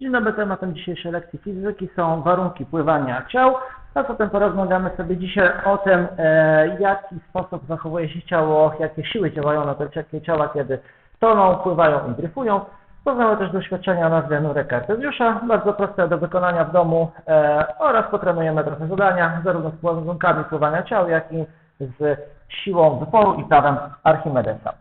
Dzień dobry, tematem dzisiejszej lekcji fizyki są warunki pływania ciał, a zatem porozmawiamy sobie dzisiaj o tym, e, jaki sposób zachowuje się ciało, jakie siły działają na te ciała, kiedy toną, pływają i dryfują. Poznamy też doświadczenia o nazwie nurek Kartezjusza, bardzo proste do wykonania w domu e, oraz potrenujemy trochę zadania, zarówno z warunkami pływania ciał, jak i z siłą wyporu i prawem Archimedesa.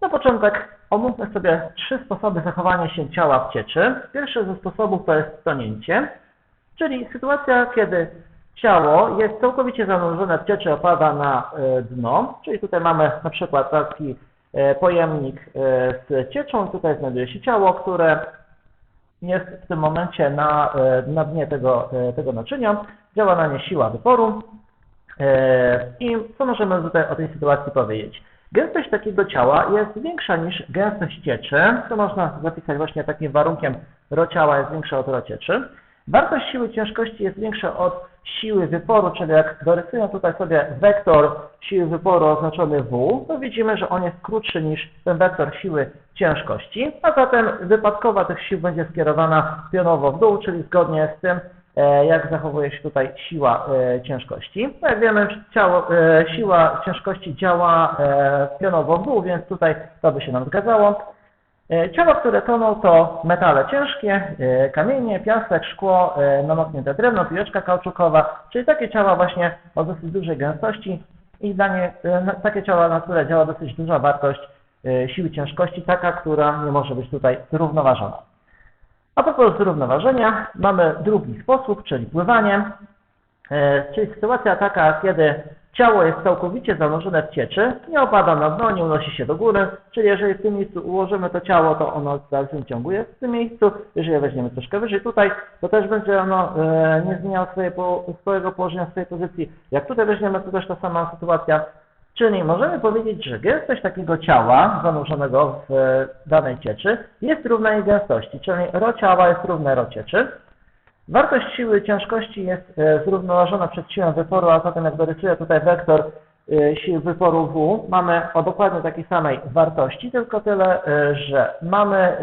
Na początek omówmy sobie trzy sposoby zachowania się ciała w cieczy. Pierwszy ze sposobów to jest tonięcie, czyli sytuacja, kiedy ciało jest całkowicie zanurzone w cieczy, opada na e, dno, czyli tutaj mamy na przykład taki e, pojemnik e, z cieczą, tutaj znajduje się ciało, które jest w tym momencie na, na dnie tego, tego naczynia, działa na nie siła wyporu i co możemy tutaj o tej sytuacji powiedzieć? Gęstość takiego ciała jest większa niż gęstość cieczy, to można zapisać właśnie takim warunkiem ro ciała jest większa od ro cieczy. Wartość siły ciężkości jest większa od siły wyporu, czyli jak dorysuję tutaj sobie wektor siły wyporu oznaczony W, to widzimy, że on jest krótszy niż ten wektor siły ciężkości, a zatem wypadkowa tych sił będzie skierowana pionowo w dół, czyli zgodnie z tym, jak zachowuje się tutaj siła e, ciężkości. No jak wiemy, ciało, e, siła ciężkości działa e, pionowo w dół, więc tutaj to by się nam zgadzało. E, Ciała, które toną to metale ciężkie, e, kamienie, piasek, szkło, e, namoknięte drewno, piłeczka kauczukowa, czyli takie ciała właśnie o dosyć dużej gęstości i dla nie, e, takie ciała, na które działa dosyć duża wartość e, siły ciężkości, taka, która nie może być tutaj zrównoważona. A propos zrównoważenia, mamy drugi sposób, czyli pływanie, E, czyli sytuacja taka, kiedy ciało jest całkowicie zanurzone w cieczy, nie opada na dno, nie unosi się do góry, czyli jeżeli w tym miejscu ułożymy to ciało, to ono w dalszym ciągu jest w tym miejscu, jeżeli weźmiemy troszkę wyżej tutaj, to też będzie ono e, nie zmieniało swojego położenia, swojej pozycji. Jak tutaj weźmiemy, to też ta sama sytuacja, Czyli możemy powiedzieć, że gęstość takiego ciała zanurzonego w e, danej cieczy jest równa jej gęstości, czyli ro ciała jest równe ro cieczy. Wartość siły ciężkości jest e, zrównoważona przed siłą wyporu, a zatem jak dorysuję tutaj wektor e, sił wyporu W, mamy o dokładnie takiej samej wartości, tylko tyle, że mamy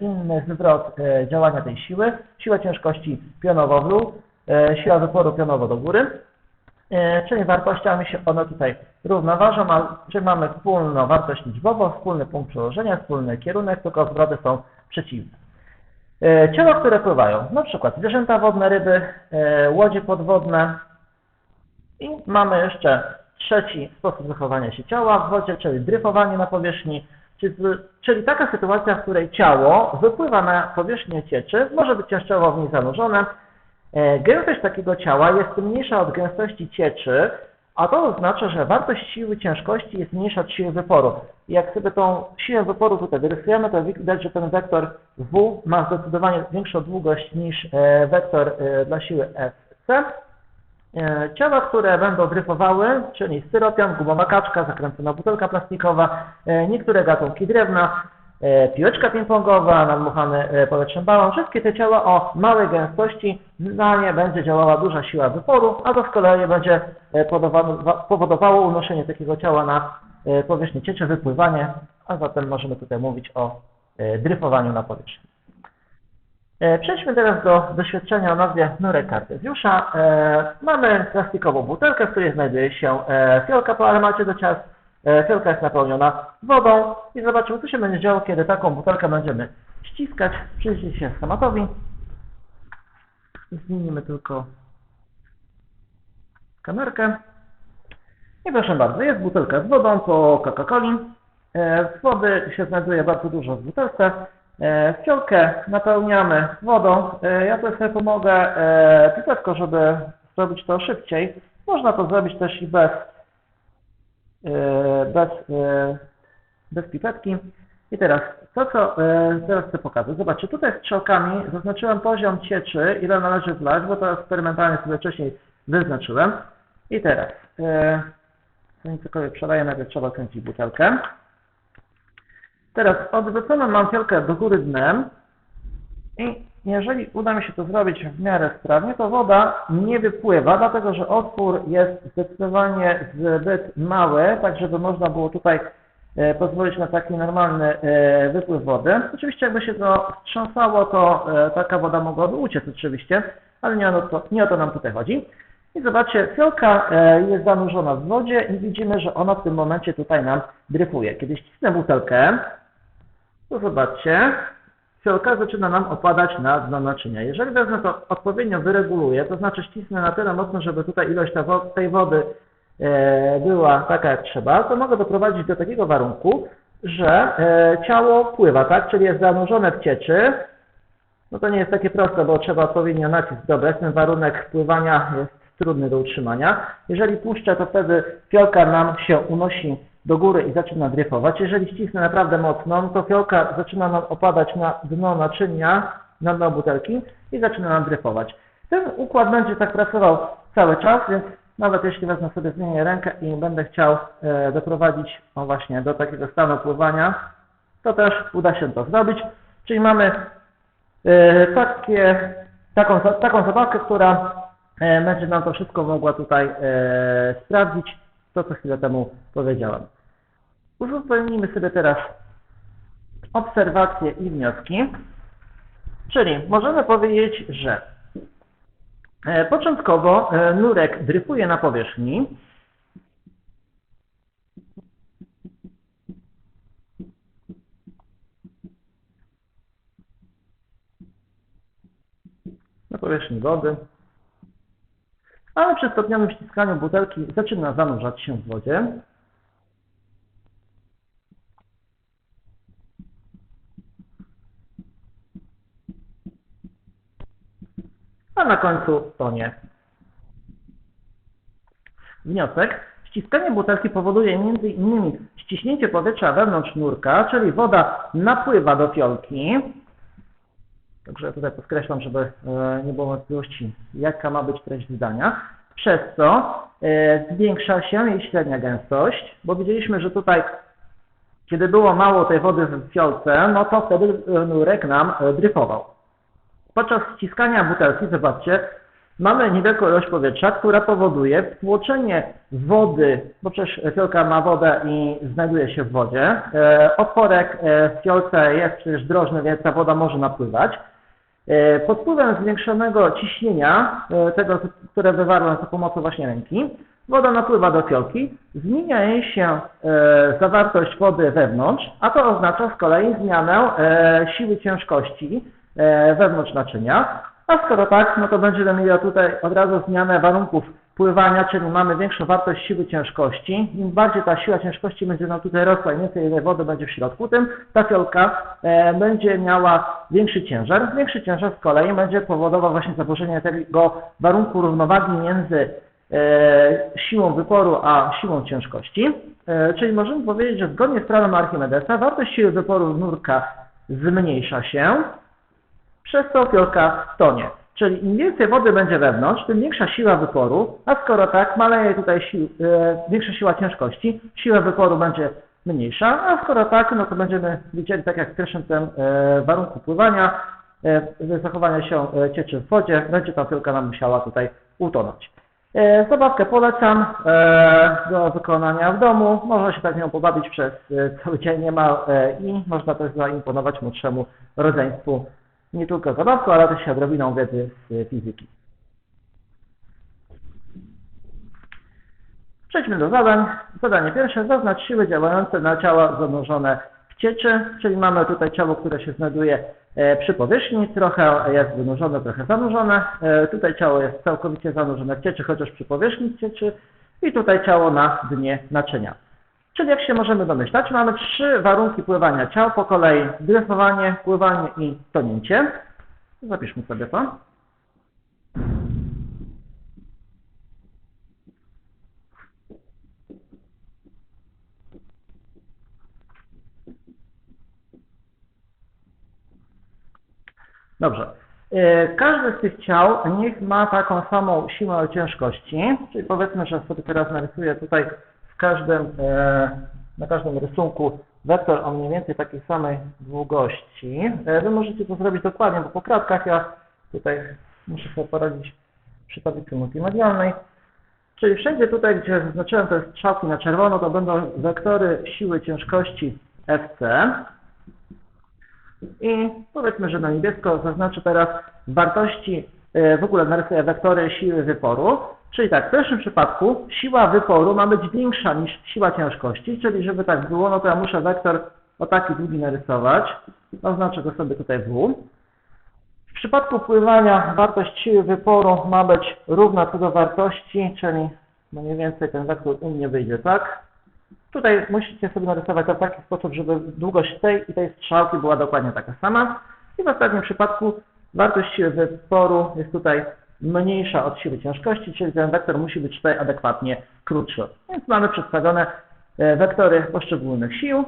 inny zwrot działania tej siły. Siła ciężkości pionowo w dół, siła wyporu pionowo do góry. Czyli wartościami się one tutaj równoważą, czy mamy wspólną wartość liczbową, wspólny punkt przełożenia, wspólny kierunek, tylko zwroty są przeciwne. E, Ciała, które pływają, na przykład zwierzęta wodne, ryby, e, łodzie podwodne. I mamy jeszcze trzeci sposób zachowania się ciała w wodzie, czyli dryfowanie na powierzchni, czyli, czyli taka sytuacja, w której ciało wypływa na powierzchnię cieczy, może być częściowo w niej zanurzone, E, Gęstość takiego ciała jest mniejsza od gęstości cieczy, a to oznacza, że wartość siły ciężkości jest mniejsza od siły wyporu. Jak sobie tą siłę wyporu tutaj wyrysujemy, to widać, że ten wektor W ma zdecydowanie większą długość niż e, wektor e, dla siły FC. E, Ciała, które będą dryfowały, czyli styropian, gumowa kaczka, zakręcona butelka plastikowa, niektóre gatunki drewna, piłeczka ping-pongowa, nadmuchany e, powietrzem balon, wszystkie te ciała o małej gęstości, na nie będzie działała duża siła wyporu, a to z kolei będzie e, powodowało- unoszenie takiego ciała na e, powierzchnię cieczy, wypływanie, a zatem możemy tutaj mówić o e, dryfowaniu na powierzchni. E, Przejdźmy teraz do doświadczenia o nazwie nurek Kartezjusza. E, Mamy plastikową butelkę, w której znajduje się e, fiolka po armacie do ciast. E, Fiolka jest napełniona wodą i zobaczymy, co się będzie działo, kiedy taką butelkę będziemy ściskać. Przyjrzyjcie się schematowi. Zmienimy tylko kamerkę. I proszę bardzo, jest butelka z wodą po Coca-Coli. E, Wody się znajduje bardzo dużo w butelce. E, Fiolkę napełniamy wodą. E, Ja tutaj sobie pomogę e, pipetką, żeby zrobić to szybciej. Można to zrobić też i bez, e, bez, e, bez pipetki. I teraz, to co e, teraz chcę pokazać. Zobaczcie, tutaj strzałkami zaznaczyłem poziom cieczy, ile należy wlać, bo to eksperymentalnie sobie wcześniej wyznaczyłem. I teraz, e, zanim cokolwiek przeleję, najpierw trzeba kręcić butelkę. Teraz odwróconą mam fiolkę do góry dnem i jeżeli uda mi się to zrobić w miarę sprawnie, to woda nie wypływa, dlatego że otwór jest zdecydowanie zbyt mały, tak żeby można było tutaj e, pozwolić na taki normalny e, wypływ wody. Oczywiście jakby się to wstrząsało, to e, taka woda mogłaby uciec oczywiście, ale nie o to, nie o to nam tutaj chodzi. I zobaczcie, fiolka jest zanurzona w wodzie i widzimy, że ona w tym momencie tutaj nam dryfuje. Kiedy ścisnę butelkę, to zobaczcie, fiolka zaczyna nam opadać na dno naczynia. Jeżeli wezmę to odpowiednio wyreguluję, to znaczy ścisnę na tyle mocno, żeby tutaj ilość tej wody e, była taka jak trzeba, to mogę doprowadzić do takiego warunku, że e, ciało pływa, tak? Czyli jest zanurzone w cieczy. No to nie jest takie proste, bo trzeba odpowiednio nacisk dobrać. Ten warunek pływania jest trudny do utrzymania. Jeżeli puszczę, to wtedy fiolka nam się unosi do góry i zaczyna dryfować. Jeżeli ścisnę naprawdę mocno, no to fiolka zaczyna nam opadać na dno naczynia, na dno butelki i zaczyna nam dryfować. Ten układ będzie tak pracował cały czas, więc nawet jeśli wezmę sobie zmienię rękę i będę chciał e, doprowadzić o właśnie do takiego stanu pływania, to też uda się to zrobić. Czyli mamy e, takie, taką, taką zabawkę, która e, będzie nam to wszystko mogła tutaj e, sprawdzić, to co chwilę temu powiedziałem. Uzupełnijmy sobie teraz obserwacje i wnioski. Czyli możemy powiedzieć, że e, początkowo e, nurek dryfuje na powierzchni. Na powierzchni wody. Ale przy stopniowym ściskaniu butelki zaczyna zanurzać się w wodzie. A na końcu tonie. Wniosek. Ściskanie butelki powoduje m.in. ściśnięcie powietrza wewnątrz nurka, czyli woda napływa do fiolki. Także tutaj podkreślam, żeby e, nie było wątpliwości, jaka ma być treść zdania. Przez co e, zwiększa się jej średnia gęstość, bo widzieliśmy, że tutaj, kiedy było mało tej wody w fiolce, no to wtedy e, nurek nam dryfował. Podczas ściskania butelki, zobaczcie, mamy niewielką ilość powietrza, która powoduje wtłoczenie wody, bo przecież fiolka ma wodę i znajduje się w wodzie. E, Otworek e, w fiolce jest przecież drożny, więc ta woda może napływać. E, Pod wpływem zwiększonego ciśnienia, tego, które wywarłem za pomocą właśnie ręki, woda napływa do fiolki, zmienia jej się zawartość wody wewnątrz, a to oznacza z kolei zmianę siły ciężkości wewnątrz naczynia. A skoro tak, no to będziemy mieli tutaj od razu zmianę warunków pływania, czyli mamy większą wartość siły ciężkości. Im bardziej ta siła ciężkości będzie nam tutaj rosła i więcej wody będzie w środku, tym ta fiolka e, będzie miała większy ciężar. Większy ciężar z kolei będzie powodował właśnie zaburzenie tego warunku równowagi między e, siłą wyporu a siłą ciężkości. E, czyli możemy powiedzieć, że zgodnie z prawem Archimedesa wartość siły wyporu nurka zmniejsza się, przez co fiolka tonie. Czyli im więcej wody będzie wewnątrz, tym większa siła wyporu, a skoro tak, maleje tutaj e, większa siła ciężkości, siła wyporu będzie mniejsza, a skoro tak, no to będziemy widzieli, tak jak w pierwszym tym e, warunku pływania, e, zachowania się e, cieczy w wodzie, będzie ta fiolka nam musiała tutaj utonąć. E, Zabawkę polecam e, do wykonania w domu. Można się tak nią pobawić przez cały dzień niemal i można też zaimponować młodszemu rodzeństwu nie tylko zabawką, ale też odrobiną wiedzy z fizyki. Przejdźmy do zadań. Zadanie pierwsze. Zaznacz siły działające na ciała zanurzone w cieczy, czyli mamy tutaj ciało, które się znajduje e, przy powierzchni, trochę jest wynurzone, trochę zanurzone. E, Tutaj ciało jest całkowicie zanurzone w cieczy, chociaż przy powierzchni cieczy i tutaj ciało na dnie naczynia. Czyli jak się możemy domyślać, mamy trzy warunki pływania ciał po kolei. Dryfowanie, pływanie i tonięcie. Zapiszmy sobie to. Dobrze. E, Każde z tych ciał niech ma taką samą siłę ciężkości, czyli powiedzmy, że sobie teraz narysuję tutaj każdym, e, na każdym rysunku wektor o mniej więcej takiej samej długości. E, Wy możecie to zrobić dokładnie, bo po kratkach ja tutaj muszę sobie poradzić przy tablicy multimedialnej. Czyli wszędzie tutaj, gdzie zaznaczyłem te strzałki na czerwono, to będą wektory siły ciężkości FC. I powiedzmy, że na niebiesko zaznaczę teraz wartości, e, w ogóle narysuję wektory siły wyporu. Czyli tak, w pierwszym przypadku siła wyporu ma być większa niż siła ciężkości, czyli żeby tak było, no to ja muszę wektor o taki długi narysować. Oznaczę go sobie tutaj W. W przypadku pływania wartość siły wyporu ma być równa co do wartości, czyli no mniej więcej ten wektor u mnie wyjdzie tak. Tutaj musicie sobie narysować to w taki sposób, żeby długość tej i tej strzałki była dokładnie taka sama. I w ostatnim przypadku wartość siły wyporu jest tutaj mniejsza od siły ciężkości, czyli ten wektor musi być tutaj adekwatnie krótszy. Więc mamy przedstawione e, wektory poszczególnych sił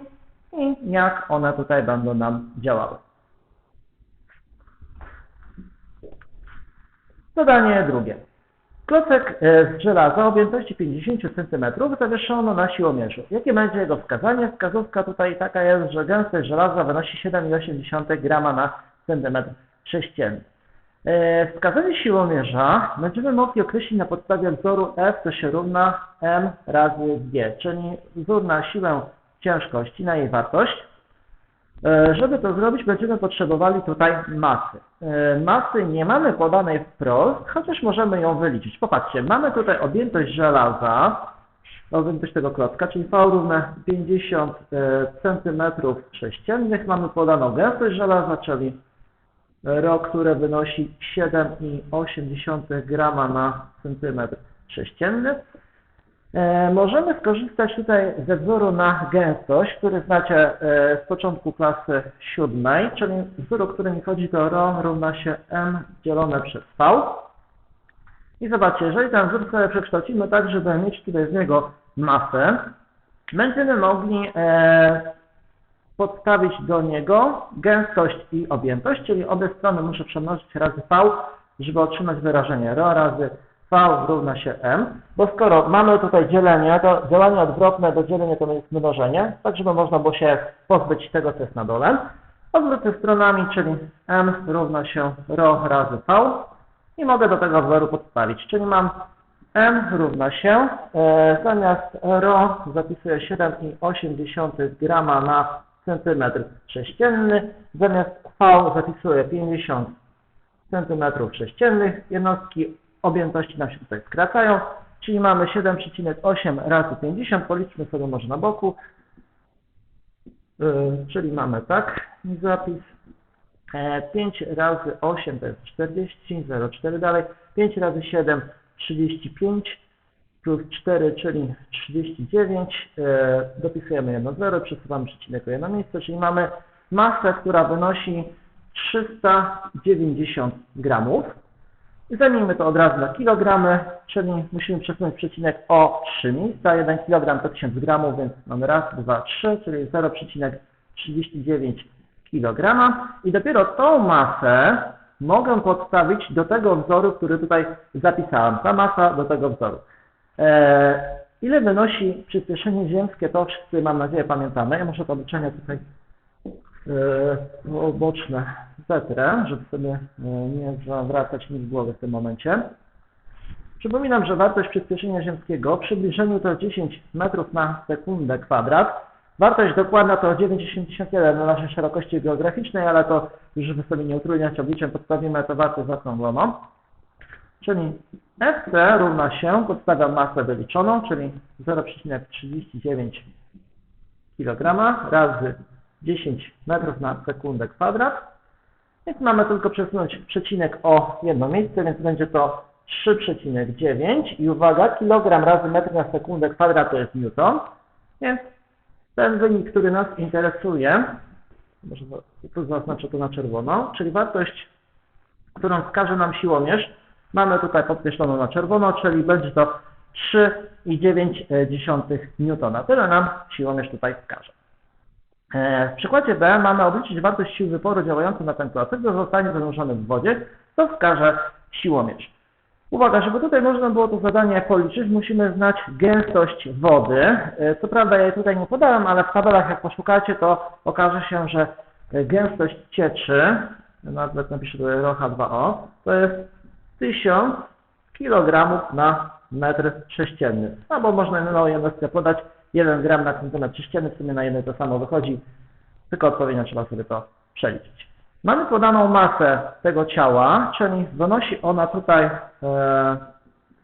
i jak one tutaj będą nam działały. Zadanie drugie. Klocek e, z żelaza o objętości 50 cm zawieszono na siłomierzu. Jakie będzie jego wskazanie? Wskazówka tutaj taka jest, że gęstość żelaza wynosi 7,8 g na centymetr sześcienny. E, Wskazanie siłomierza będziemy mogli określić na podstawie wzoru F, to się równa M razy G, czyli wzór na siłę ciężkości, na jej wartość. E, Żeby to zrobić, będziemy potrzebowali tutaj masy. E, Masy nie mamy podanej wprost, chociaż możemy ją wyliczyć. Popatrzcie, mamy tutaj objętość żelaza, objętość tego klocka, czyli V równe 50 cm sześciennych. Mamy podaną gęstość żelaza, czyli Rho, które wynosi 7,8 grama na centymetr sześcienny. E, Możemy skorzystać tutaj ze wzoru na gęstość, który znacie e, z początku klasy siódmej, czyli wzór, o który mi chodzi, to Rho równa się M dzielone przez V. I zobaczcie, jeżeli ten wzór sobie przekształcimy tak, żeby mieć tutaj z niego masę, będziemy mogli e, podstawić do niego gęstość i objętość, czyli obie strony muszę przemnożyć razy V, żeby otrzymać wyrażenie ρ razy V równa się M, bo skoro mamy tutaj dzielenie, to działanie odwrotne do dzielenia to jest mnożenie, tak żeby można było się pozbyć tego, co jest na dole. Odwrócę stronami, czyli M równa się ρ razy V i mogę do tego wzoru podstawić, czyli mam M równa się, e, zamiast ρ zapisuję 7,8 grama na centymetr sześcienny, zamiast V zapisuję 50 centymetrów sześciennych. Jednostki objętości nam się tutaj skracają, czyli mamy 7,8 razy 50, policzmy sobie może na boku, Yy, czyli mamy tak zapis. E, 5 razy 8 to jest 40, 0,4 dalej, 5 razy 7 35, plus 4, czyli 39, e, dopisujemy jedno 0, przesuwamy przecinek o jedno miejsce, czyli mamy masę, która wynosi 390 gramów. I zamienimy to od razu na kilogramy, czyli musimy przesunąć przecinek o 3 miejsca. 1 kg to 1000 gramów, więc mamy raz, dwa, trzy, czyli 0,39 kg. I dopiero tą masę mogę podstawić do tego wzoru, który tutaj zapisałem. Ta masa do tego wzoru. E, ile wynosi przyspieszenie ziemskie, to wszyscy mam nadzieję pamiętamy. Ja muszę to obliczenie tutaj e, boczne zetrę, żeby sobie e, nie zawracać mi w głowy w tym momencie. Przypominam, że wartość przyspieszenia ziemskiego w przybliżeniu to 10 metrów na sekundę kwadrat. Wartość dokładna to 9,81 na naszej szerokości geograficznej, ale to już żeby sobie nie utrudniać obliczem, podstawimy tę wartość zaokrągloną. Czyli FC równa się, podstawiam masę wyliczoną, czyli 0,39 kg razy 10 metrów na sekundę kwadrat. Więc mamy tylko przesunąć przecinek o jedno miejsce, więc będzie to 3,9 i uwaga, kilogram razy metr na sekundę kwadrat to jest newton, więc ten wynik, który nas interesuje, może tu zaznaczę to na czerwono, czyli wartość, którą wskaże nam siłomierz, mamy tutaj podkreśloną na czerwono, czyli będzie to 3,9 newtona. Tyle nam siłomierz tutaj wskaże. E, W przykładzie B mamy obliczyć wartość sił wyporu działającej na ten klocek, gdy zostanie zanurzony w wodzie, to wskaże siłomierz. Uwaga, żeby tutaj można było to zadanie policzyć, musimy znać gęstość wody. E, Co prawda ja jej tutaj nie podałem, ale w tabelach jak poszukacie, to okaże się, że gęstość cieczy, nawet napiszę tutaj ROH2O, to jest 1000 kg na metr sześcienny. Albo można inną jednostkę podać, 1 gram na centymetr sześcienny, w sumie na jedno to samo wychodzi, tylko odpowiednio trzeba sobie to przeliczyć. Mamy podaną masę tego ciała, czyli wynosi ona tutaj e,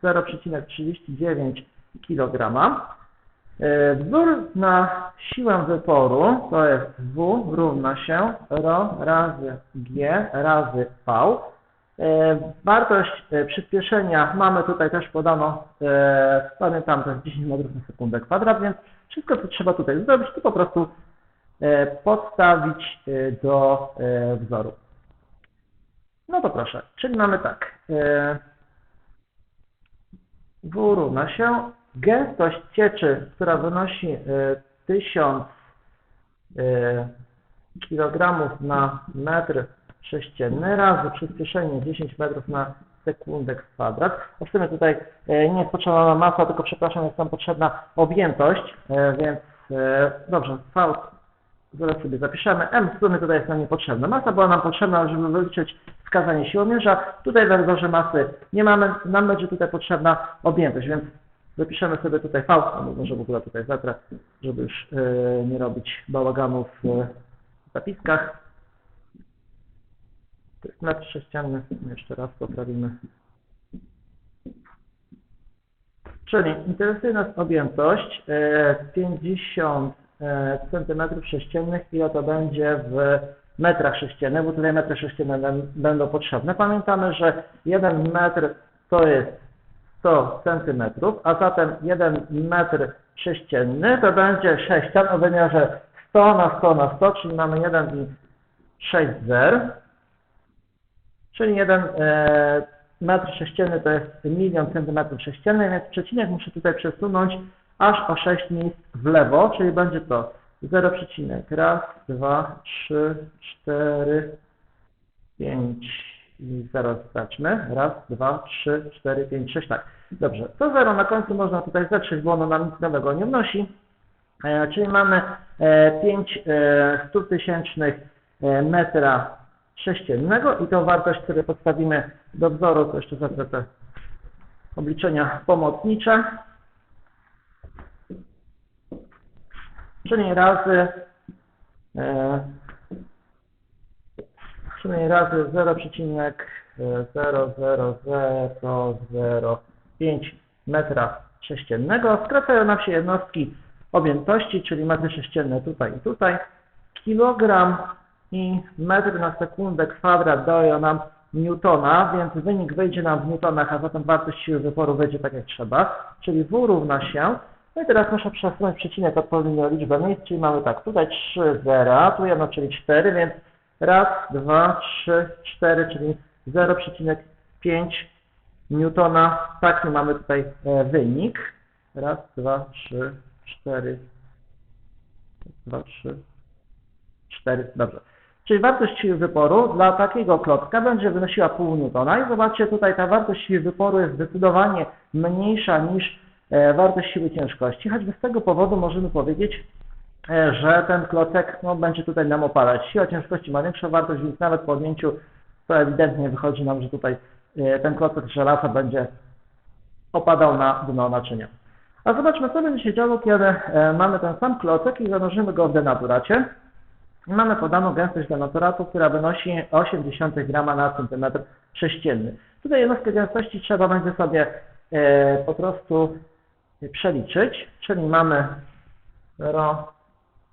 0,39 kg. E, Wzór na siłę wyporu to jest W równa się Rho razy G razy V. E, Wartość e, przyspieszenia mamy tutaj też podano, e, pamiętam, to jest 10 metrów na sekundę kwadrat, więc wszystko co trzeba tutaj zrobić to po prostu podstawić do wzoru. No to proszę, czyli mamy tak. W równa się gęstość cieczy, która wynosi e, 1000 e, kg na metr sześcienny razy przyspieszenie 10 metrów na sekundę kwadrat. A w sumie tutaj e, nie jest potrzebna masa, tylko przepraszam, jest nam potrzebna objętość, e, więc e, dobrze, V zaraz sobie zapiszemy. M w sumie tutaj jest nam niepotrzebna. Masa była nam potrzebna, żeby wyliczyć wskazanie siłomierza. Tutaj w wzorze masy nie mamy, nam będzie tutaj potrzebna objętość, więc zapiszemy sobie tutaj V, może w ogóle tutaj zatrę, żeby już nie robić bałaganu w zapiskach. To jest metr sześcienny, jeszcze raz poprawimy. Czyli interesuje nas objętość e, 50 e, cm sześciennych, ile to będzie w metrach sześciennych, bo tutaj metry sześcienne będą potrzebne. Pamiętamy, że 1 metr to jest 100 cm, a zatem 1 metr sześcienny to będzie sześcian o wymiarze 100 na 100 na 100, czyli mamy 1 i 6 zer, czyli 1 e, metr sześcienny to jest milion centymetrów sześciennych, więc przecinek muszę tutaj przesunąć aż o 6 miejsc w lewo, czyli będzie to 0,1, 2, 3, 4, 5 i zaraz zobaczmy. Raz, dwa, trzy, cztery, pięć, sześć, tak. Dobrze, to zero na końcu można tutaj zatrzeć, bo ono nam nic nowego nie wnosi. E, czyli mamy e, 5 e, 100 tysięcznych e, metra sześciennego i tą wartość sobie podstawimy do wzoru, to jeszcze zatrę te obliczenia pomocnicze. Czyli razy e, razy 0,00005 metra sześciennego. Skracają nam się jednostki objętości, czyli metry sześcienne tutaj i tutaj. Kilogram i metr na sekundę kwadrat dają nam newtona, więc wynik wyjdzie nam w newtonach, a zatem wartość siły wyporu wyjdzie tak jak trzeba, czyli W równa się. No i teraz muszę przesunąć przecinek odpowiednio liczbę miejsc, czyli mamy tak, tutaj 3 zera, tu jedno, czyli 4, więc raz, dwa, trzy, cztery, czyli 0,5 newtona. Taki mamy tutaj e, wynik. Raz, dwa, trzy, cztery, dwa, trzy, cztery, dobrze. Czyli wartość siły wyporu dla takiego klocka będzie wynosiła pół newtona i zobaczcie tutaj ta wartość siły wyporu jest zdecydowanie mniejsza niż e, wartość siły ciężkości, choćby z tego powodu możemy powiedzieć, e, że ten klocek no, będzie tutaj nam opadać. Siła ciężkości ma większą wartość, więc nawet po odjęciu to ewidentnie wychodzi nam, że tutaj e, ten klocek żelaza będzie opadał na dno naczynia. A zobaczmy, co będzie się działo, kiedy mamy ten sam klocek i zanurzymy go w denaturacie. Mamy podaną gęstość denaturatu, która wynosi 0,8 grama na centymetr sześcienny. Tutaj jednostkę gęstości trzeba będzie sobie e, po prostu przeliczyć, czyli mamy rho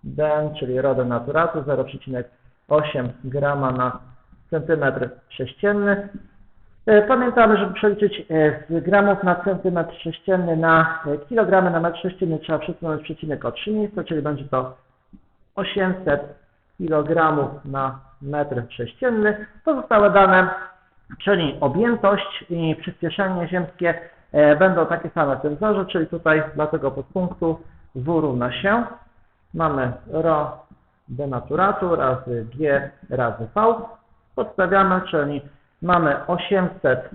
den, czyli rho denaturatu 0,8 grama na centymetr sześcienny. E, Pamiętamy, żeby przeliczyć e, z gramów na centymetr sześcienny na kilogramy na metr sześcienny trzeba przesunąć przecinek o 3 miejsca, czyli będzie to 800 kg na metr sześcienny. Pozostałe dane, czyli objętość i przyspieszenie ziemskie e, będą takie same w tym wzorze, czyli tutaj dla tego podpunktu W równa się. Mamy ρ denaturatu razy G razy V. Podstawiamy, czyli mamy 800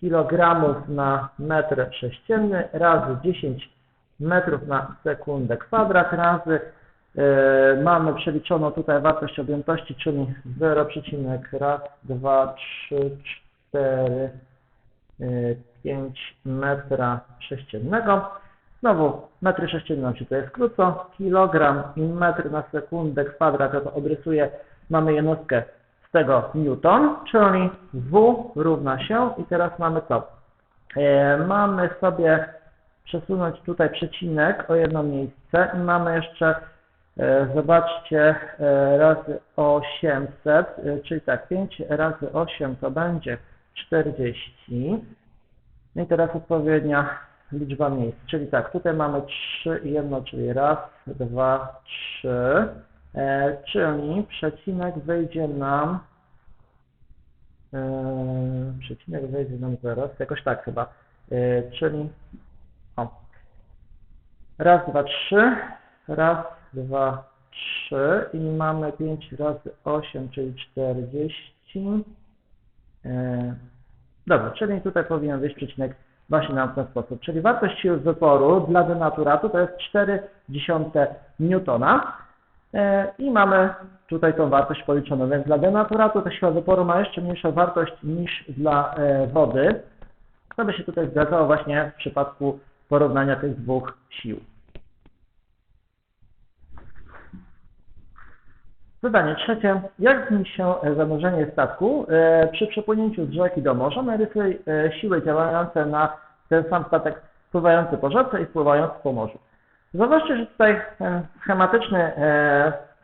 kg na metr sześcienny razy 10 metrów na sekundę kwadrat razy mamy przeliczoną tutaj wartość objętości, czyli 0,1, 2, 3, 4, y, 5 metra sześciennego. Znowu metry sześcienne nam się tutaj skrócą. Kilogram i metr na sekundę kwadrat, ja to obrysuję. Mamy jednostkę z tego newton, czyli W równa się i teraz mamy co? E, mamy sobie przesunąć tutaj przecinek o jedno miejsce i mamy jeszcze, e, zobaczcie, e, razy 800, e, czyli tak, 5 razy 8 to będzie 40. No i teraz odpowiednia liczba miejsc, czyli tak, tutaj mamy 3 i 1, czyli raz, dwa, trzy, e, czyli przecinek wyjdzie nam, e, przecinek wyjdzie nam zaraz, jakoś tak chyba, e, czyli o, raz, dwa, trzy, raz, dwa, trzy i mamy 5 razy 8, czyli 40. E, Dobra, czyli tutaj powinien wyjść przecinek właśnie nam w ten sposób. Czyli wartość siły wyporu dla denaturatu to jest 0,4 newtona E, i mamy tutaj tą wartość policzoną. Więc dla denaturatu ta siła wyporu ma jeszcze mniejszą wartość niż dla e, wody. To by się tutaj zgadzało właśnie w przypadku porównania tych dwóch sił. Zadanie trzecie. Jak zmieni się e, zanurzenie statku e, przy przepłynięciu z rzeki do morza? Narysuj e, siły działające na ten sam statek pływający po rzece i pływający po morzu. Zobaczcie, że tutaj schematyczny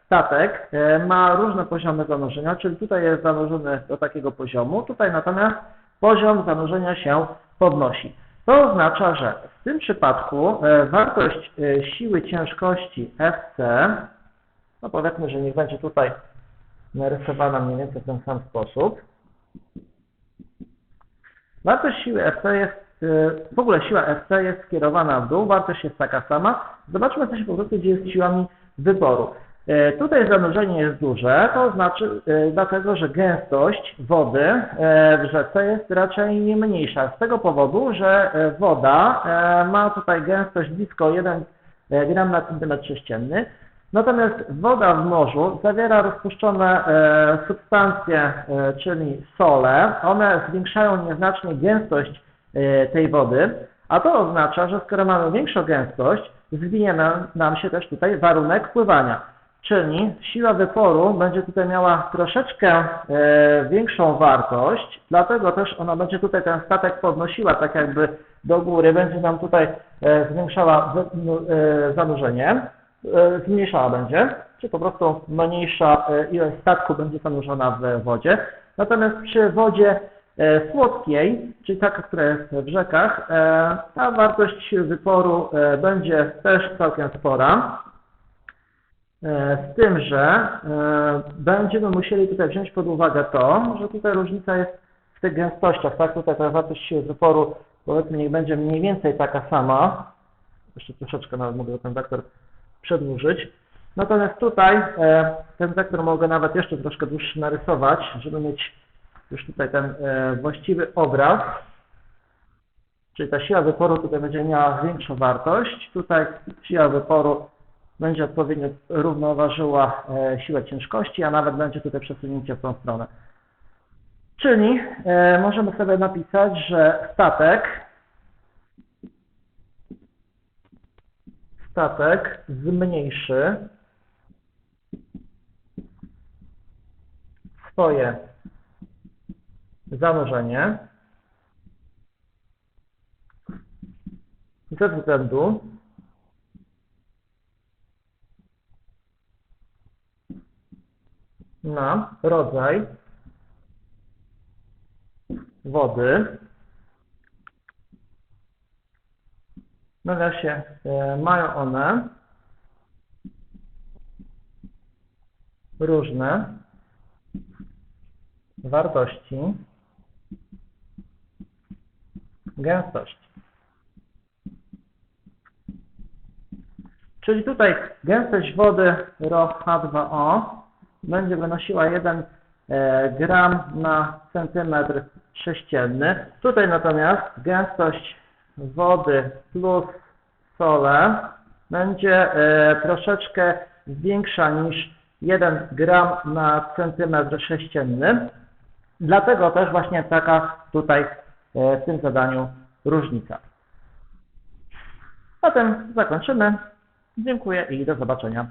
statek ma różne poziomy zanurzenia, czyli tutaj jest zanurzony do takiego poziomu, tutaj natomiast poziom zanurzenia się podnosi. To oznacza, że w tym przypadku wartość siły ciężkości FC no powiedzmy, że niech będzie tutaj narysowana mniej więcej w ten sam sposób. Wartość siły FC jest, y, w ogóle siła FC jest skierowana w dół, wartość jest taka sama. Zobaczmy, co się po prostu dzieje z siłami wyboru. Y, Tutaj zanurzenie jest duże, to znaczy y, dlatego, że gęstość wody w rzece jest raczej mniejsza. Z tego powodu, że woda ma tutaj gęstość blisko 1 gram na centymetr sześcienny, Natomiast woda w morzu zawiera rozpuszczone e, substancje, e, czyli sole. One zwiększają nieznacznie gęstość e, tej wody, a to oznacza, że skoro mamy większą gęstość, zwinie nam, się też tutaj warunek pływania. Czyli siła wyporu będzie tutaj miała troszeczkę większą wartość, dlatego też ona będzie tutaj ten statek podnosiła tak jakby do góry, będzie nam tutaj zwiększała zanurzenie e, zmniejszała będzie, czy po prostu mniejsza e, ilość statku będzie zanurzona w wodzie. Natomiast przy wodzie e, słodkiej, czyli taka, która jest w rzekach, ta wartość wyporu będzie też całkiem spora. Z tym, że będziemy musieli tutaj wziąć pod uwagę to, że tutaj różnica jest w tych gęstościach, tak? Tutaj ta wartość wyporu powiedzmy niech będzie mniej więcej taka sama. Jeszcze troszeczkę nawet mogę ten wektor przedłużyć. Natomiast tutaj e, ten wektor mogę nawet jeszcze troszkę dłuższy narysować, żeby mieć już tutaj ten e, właściwy obraz. Czyli ta siła wyporu tutaj będzie miała większą wartość. Tutaj siła wyporu będzie odpowiednio równoważyła e, siłę ciężkości, a nawet będzie tutaj przesunięcie w tą stronę. Czyli możemy sobie napisać, że statek statek zmniejszy swoje zanurzenie ze względu na rodzaj wody w nawiasie e, mają one różne wartości gęstości. Czyli tutaj gęstość wody ROH2O będzie wynosiła 1 e, gram na centymetr sześcienny. Tutaj natomiast gęstość wody plus sole będzie e, troszeczkę większa niż 1 gram na centymetr sześcienny. Dlatego też właśnie taka tutaj e, w tym zadaniu różnica. Zatem zakończymy. Dziękuję i do zobaczenia.